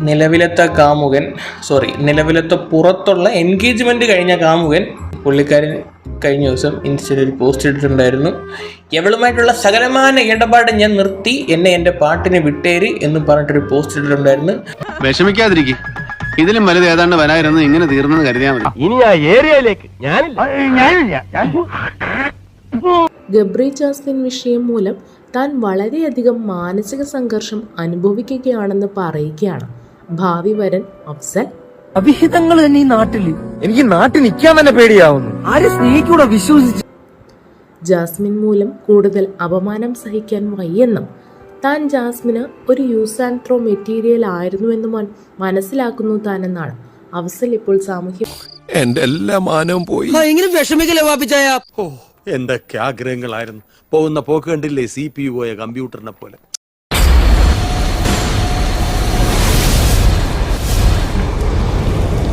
നിലവിലത്തെ കാമുകൻ സോറി നിലവിലത്തെ പുറത്തുള്ള എൻഗേജ്മെന്റ് കഴിഞ്ഞ കാമുകൻ പുള്ളിക്കാരൻ കഴിഞ്ഞ ദിവസം ഇൻസ്റ്റയിൽ ഒരു പോസ്റ്റ് ഇട്ടിട്ടുണ്ടായിരുന്നു. എവളുമായിട്ടുള്ള സകലമാന ഇടപാട് ഞാൻ നിർത്തി എന്നെ എന്റെ പാട്ടിന് വിട്ടേര് എന്ന് പറഞ്ഞിട്ടൊരു പോസ്റ്റ് ഇട്ടിട്ടുണ്ടായിരുന്നു. വിഷമിക്കാതിരിക്കും. ഇതിലും വലുത് ഏതാണ്ട് വരായിരുന്നു ഇങ്ങനെ തീർന്നെന്ന് കരുതിയാൽ മതി. ഇനി ആ ഏരിയയിലേക്ക് ഞാനില്ല. ഗബ്രി ജാസ്മിൻ വിഷയം മൂലം താൻ വളരെയധികം മാനസിക സംഘർഷം അനുഭവിക്കുകയാണെന്ന് പറയുകയാണ്. ഭാവി വരൻ അഫ്സൽ. അവിഹിതങ്ങൾ തന്നെ ഈ നാട്ടിൽ എനിക്ക് നാട്ടിൽ നിൽക്കാൻ തന്നെ പേടിയാവുന്നു. ആരെ സ്നേഹിക്കൂടെ വിശ്വസിച്ച്? ജാസ്മിൻ മൂലം കൂടുതൽ അപമാനം സഹിക്കാൻ വയ്യെന്നും താൻ ജാസ്മിന് ഒരു യൂസ് ആൻഡ് ത്രോ മെറ്റീരിയൽ ആയിരുന്നുവെന്ന് മനസ്സിലാക്കുന്നു താനെന്നാണ്. അവസൽ ഇപ്പോൾ സാമൂഹ്യ എന്റെ എല്ലാ മാനവും പോയി. എങ്ങനെ വിഷമിക്കലേ വാപ്പിച്ചായ? ഓ എന്തൊക്കെ ആഗ്രഹങ്ങളായിരുന്നു. പോകുന്ന പോക്ക് കണ്ടില്ലേ സി പി യു പോയ കമ്പ്യൂട്ടറിനെ പോലെ.